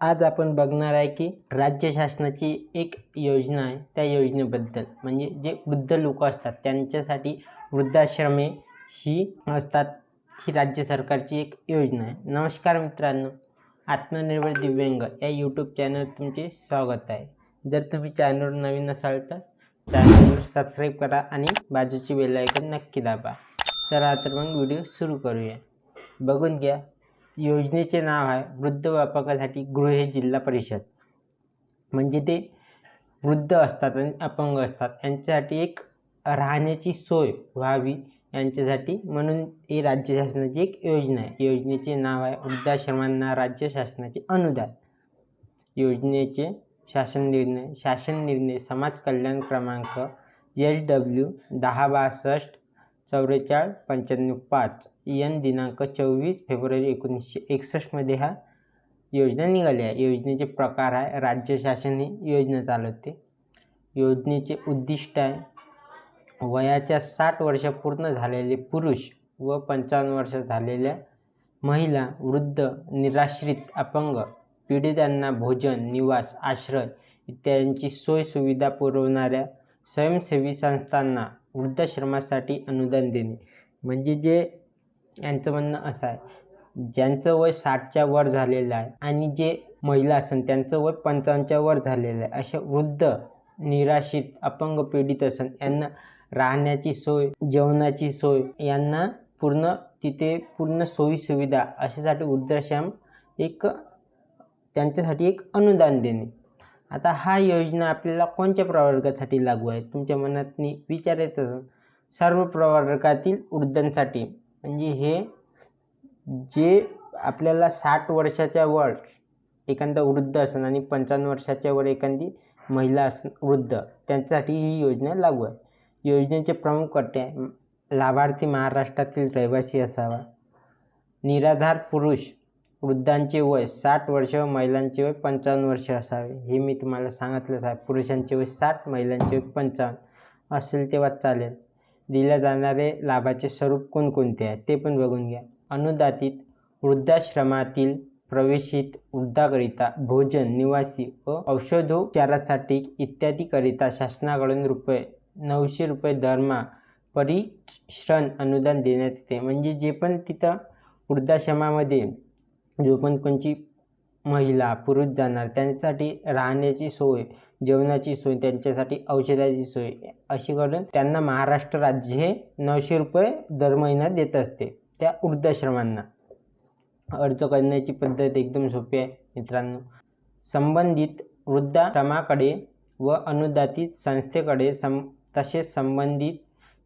आज आपण बघणार आहे की राज्य शासनाची एक योजना आहे. त्या योजनेबद्दल म्हणजे जे वृद्ध लोक असतात त्यांच्यासाठी वृद्धाश्रमे ही असतात ही राज्य सरकारची एक योजना आहे. नमस्कार मित्रांनो आत्मनिर्भर दिव्यांग या यूट्यूब चॅनल तुमचे स्वागत आहे. जर तुम्ही चॅनलवर नवीन असाल तर चॅनलवर सबस्क्राईब करा आणि बाजूची बेल आयकन नक्की दाबा. चला तर मग व्हिडिओ सुरू करूया. बघून घ्या. योजनेचे नाव आहे वृद्ध व्यापकासाठी गृहे जिल्हा परिषद. म्हणजे ते वृद्ध असतात आणि अपंग असतात. यांच्यासाठी एक राहण्याची सोय व्हावी यांच्यासाठी म्हणून ही राज्य शासनाची एक योजना आहे. योजनेचे नाव आहे वृद्धाश्रमांना राज्य शासनाचे अनुदान. योजनेचे शासन निर्णय शासन निर्णय समाज कल्याण क्रमांक एच डब्ल्यू दहा बासष्ट चौवेचाळीस पंच्याण्णव पाच यन दिनांक चोवीस फेब्रुवारी एकोणीसशे एकसष्टमध्ये हा योजना निघाली आहे योजनेचे प्रकार आहे. राज्य शासन ही योजना चालवते. योजनेचे उद्दिष्ट आहे. वयाच्या साठ वर्ष पूर्ण झालेले पुरुष व पंचावन्न वर्ष झालेल्या महिला वृद्ध निराश्रित अपंग पीडितांना भोजन निवास आश्रय इत्यादींची सोय सुविधा पुरवणाऱ्या स्वयंसेवी संस्थांना वृद्धाश्रमासाठी अनुदान देणे. म्हणजे जे यांचं म्हणणं असं आहे ज्यांचं वय साठच्या वर झालेलं आहे आणि जे महिला असेल त्यांचं वय पंचावन्नच्या वर झालेलं आहे. अशा वृद्ध निराशित अपंग पीडित असेल यांना राहण्याची सोय जेवणाची सोय यांना पूर्ण तिथे पूर्ण सोयी सुविधा अशासाठी वृद्धाश्रम एक त्यांच्यासाठी एक अनुदान देणे. आता हा योजना आपल्याला कोणत्या प्रवर्गासाठी लागू आहे? तुमच्या मनात विचार येत सर्व प्रवर्गातील वृद्धांसाठी. म्हणजे हे जे आपल्याला साठ वर्षाच्या वर एखादा वृद्ध असेल आणि पंचावन्न वर्षाच्या वर एखादी महिला असेल वृद्ध त्यांच्यासाठी ही योजना लागू आहे. योजनेचे प्रमुख अटी आहे लाभार्थी महाराष्ट्रातील रहिवासी असावा. निराधार पुरुष वृद्धांचे वय साठ वर्ष व महिलांचे वय पंचावन्न वर्ष असावे. हे मी तुम्हाला सांगितलंच आहे. पुरुषांचे वय साठ महिलांचे वय पंचावन्न. असेल तेव्हा चालेल. दिल्या जाणारे लाभाचे स्वरूप कोणकोणते आहे? ते पण बघून घ्या. अनुदातित वृद्धाश्रमातील प्रवेशित वृद्धाकरिता भोजन निवासी व औषधोपचारासाठी इत्यादीकरिता शासनाकडून रुपये नऊशे रुपये दरमा परिश्रण अनुदान देण्यात येते. म्हणजे जे पण तिथं वृद्धाश्रमामध्ये जो पण कोणची महिला पुरुष जाणार त्यांच्यासाठी राहण्याची सोय जेवणाची सोय त्यांच्यासाठी औषधाची सोय अशी करून त्यांना महाराष्ट्र राज्य हे नऊशे रुपये दर महिना देत असते त्या वृद्धाश्रमांना. अर्ज करण्याची पद्धत एकदम सोपी आहे मित्रांनो. संबंधित वृद्धाश्रमाकडे व अनुदातित संस्थेकडे सं तसेच संबंधित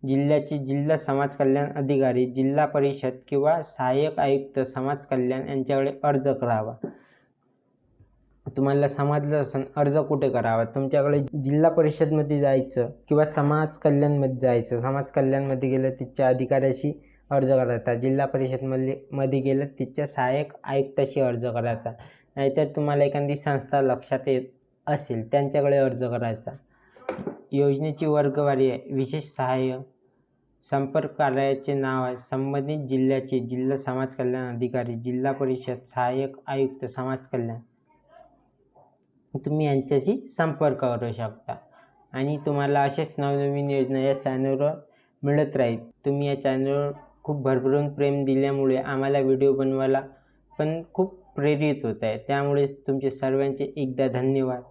जिल्ह्याचे जिल्हा समाज कल्याण अधिकारी जिल्हा परिषद किंवा सहाय्यक आयुक्त समाज कल्याण यांच्याकडे अर्ज करावा. तुम्हाला समजलं असेल अर्ज कुठे करावा? तुमच्याकडे जिल्हा परिषदमध्ये जायचं किंवा समाज कल्याणमध्ये जायचं? समाज कल्याणमध्ये गेलं तिच्या अधिकाऱ्याशी अर्ज करायचा. जिल्हा परिषदमध्ये मध्ये गेलं तिच्या सहाय्यक आयुक्ताशी अर्ज करायचा. नाहीतर तुम्हाला एखादी संस्था लक्षात येत असेल त्यांच्याकडे अर्ज करायचा. योजनेची वर्गवारी आहे. विशेष सहाय्य संपर्क कार्यालयाचे नाव आहे. संबंधित जिल्ह्याचे जिल्हा समाज कल्याण अधिकारी जिल्हा परिषद सहाय्यक आयुक्त समाज कल्याण. तुम्ही यांच्याशी संपर्क करू शकता. आणि तुम्हाला असेच नवनवीन योजना या चॅनलवर मिळत राहील. तुम्ही या चॅनलवर खूप भरभरून प्रेम दिल्यामुळे आम्हाला व्हिडिओ बनवायला पण खूप प्रेरित होत आहे. त्यामुळे तुमचे सर्वांचे एकदा धन्यवाद.